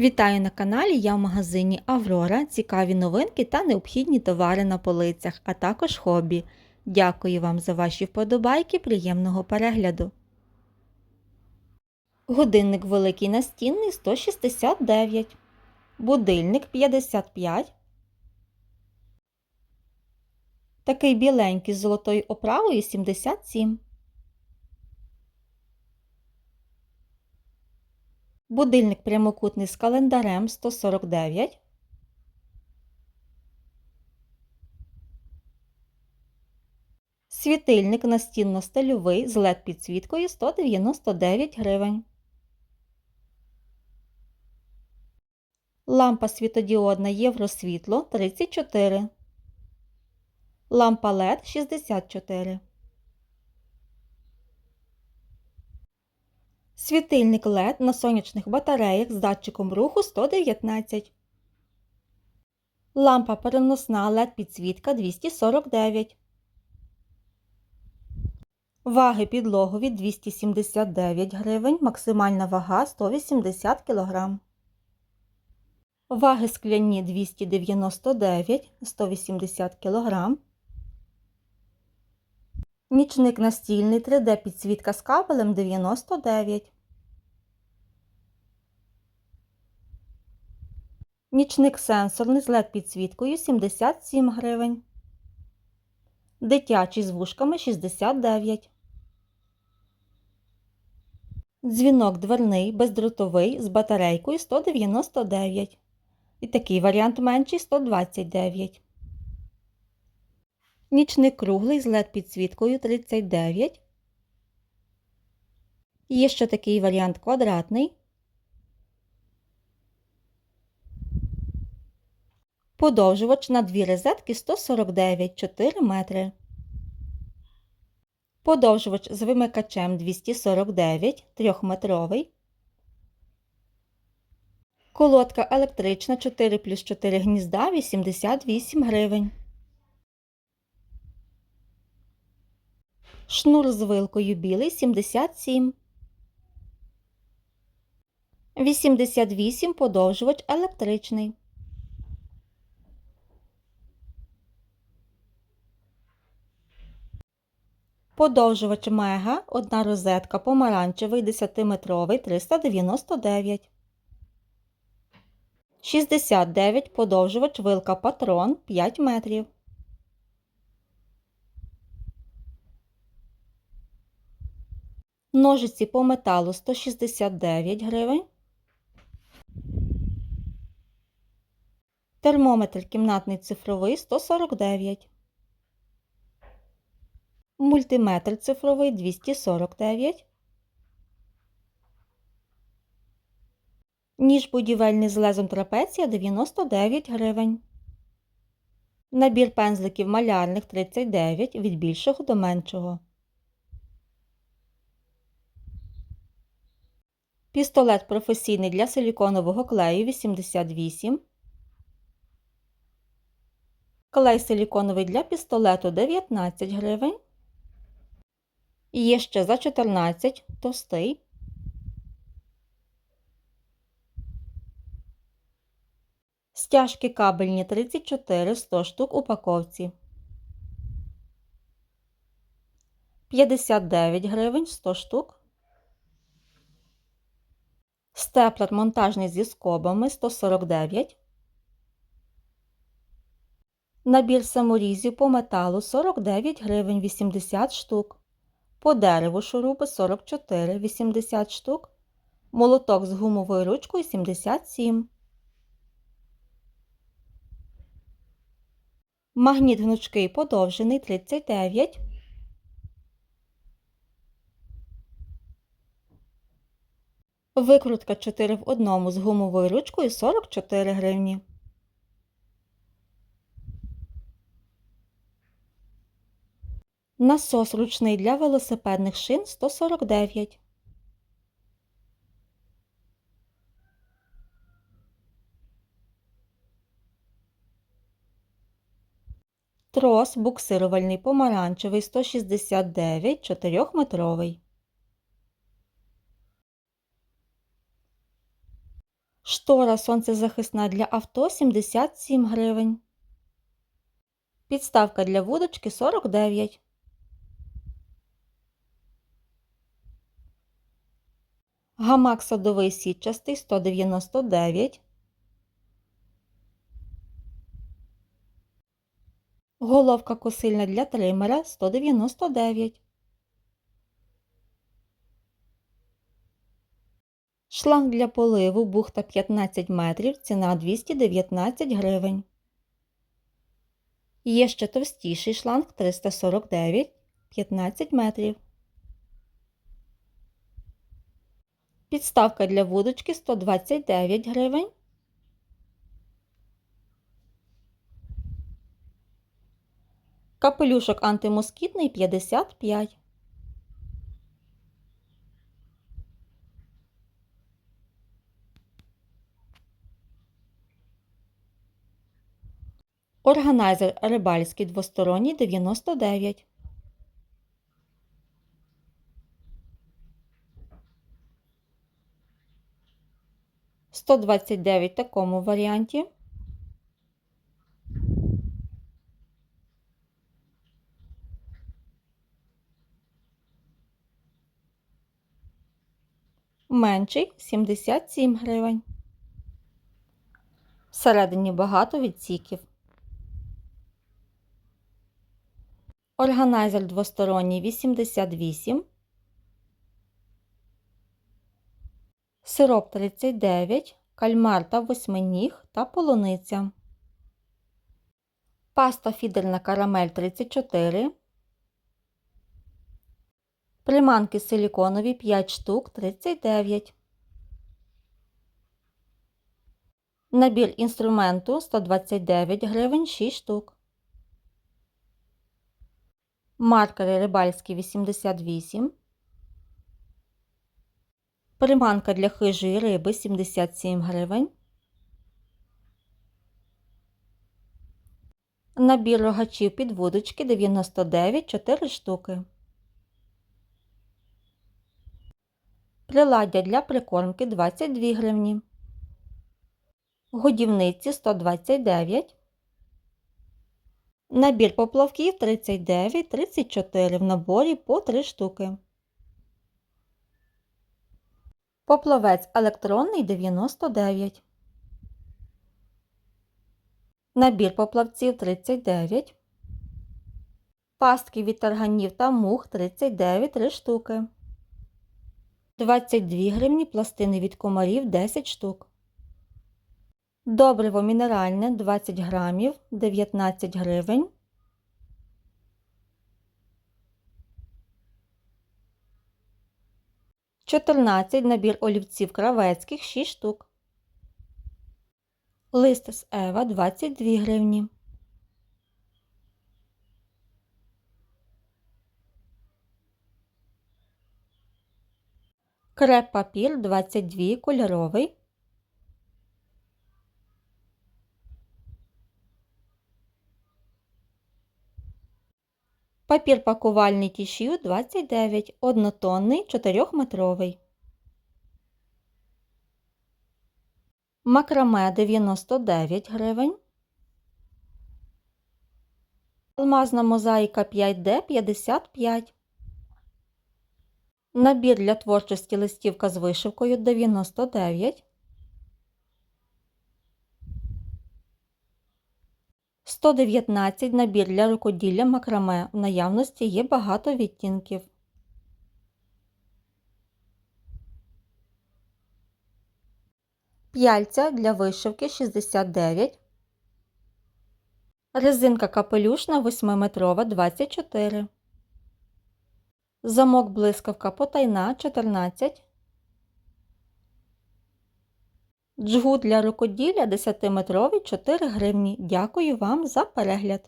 Вітаю на каналі. Я в магазині Аврора. Цікаві новинки та необхідні товари на полицях, а також хобі. Дякую вам за ваші вподобайки. Приємного перегляду. Годинник великий настінний 169. Будильник 55. Такий біленький з золотою оправою 77. Будильник прямокутний з календарем 149. Світильник настінно-стильовий з LED підсвіткою 199 гривень. Лампа світодіодна Євросвітло 34. Лампа LED 64. Світильник LED на сонячних батареях з датчиком руху 119. Лампа переносна LED підсвітка 249. Ваги підлогові 279 гривень, максимальна вага 180 кг. Ваги скляні 299 180 кг. Нічник настільний 3D підсвітка з кабелем 99. Нічник сенсорний з LED підсвіткою 77 гривень. Дитячий з вушками 69. Дзвінок дверний бездротовий з батарейкою 199. І такий варіант менший 129. Нічник круглий з LED підсвіткою 39. Є ще такий варіант квадратний. Подовжувач на дві розетки 149 4 метри. Подовжувач з вимикачем 249 3-метровий. Колодка електрична 4 плюс 4 гнізда 88 гривень. Шнур з вилкою білий 77. 88 подовжувач електричний. Подовжувач мега, одна розетка помаранчевий 10-метровий 399. 69 подовжувач вилка патрон 5 метрів. Ножиці по металу 169 гривень. Термометр кімнатний цифровий 149. Мультиметр цифровий 249. Ніж будівельний з лезом трапеція 99 гривень. Набір пензликів малярних 39 від більшого до меншого. Пістолет професійний для силіконового клею 88. Клей силіконовий для пістолету 19 гривень. І є ще за 14 товстий. Стяжки кабельні 34 100 штук упаковці. 59 гривень 100 штук. Степлер монтажний зі скобами 149. Набір саморізів по металу 49 гривень 80 штук. По дереву шуруби 44 80 штук. Молоток з гумовою ручкою 77. Магніт гнучкий подовжений 39. Викрутка 4 в одному з гумовою ручкою 44 гривні. Насос ручний для велосипедних шин 149. Трос буксирувальний помаранчевий 169 4-метровий. Штора сонцезахисна для авто 77 гривень. Підставка для вудочки 49. Гамак садовий сітчастий 199. Головка косильна для тримера 199. Шланг для поливу бухта 15 метрів, ціна 219 гривень. Є ще товстіший шланг 349 15 метрів. Підставка для вудочки 129 гривень. Капелюшок антимоскітний 55. Органайзер рибальський двосторонній 99. Сто двадцять дев'ять в такому варіанті. Менший 77 гривень. Всередині багато відсіків. Органайзер двосторонній 88. Сироп 39, кальмар та восьминіг та полуниця. Паста фідерна карамель 34. Приманки силіконові 5 штук 39. Набір інструменту 129 гривень 6 штук. Маркери рибальські 88. Приманка для хижої риби 77 гривень. Набір рогачів під вудочки 99 4 штуки. Приладдя для прикормки 22 гривні. Годівниці 129. Набір поплавків 39-34 в наборі по 3 штуки. Поплавець електронний 99. Набір поплавців 39. Пастки від тарганів та мух 39 3 штуки. 22 гривні пластини від комарів 10 штук. Добриво мінеральне 20 грамів 19 гривень. Чотирнадцять набір олівців кравецьких 6 штук. Лист з Ева 22 гривні. Креп папір 22 кольоровий. Папір пакувальний тішю 29, однотонний 4-метровий. Макраме 99 гривень. Алмазна мозаїка 5D 55. Набір для творчості листівка з вишивкою 99. 119 набір для рукоділля макраме. В наявності є багато відтінків. П'яльця для вишивки 69. Резинка капелюшна 8-метрова 24. Замок блискавка потайна 14. Джгут для рукоділля 10-метровий 4 гривні. Дякую вам за перегляд!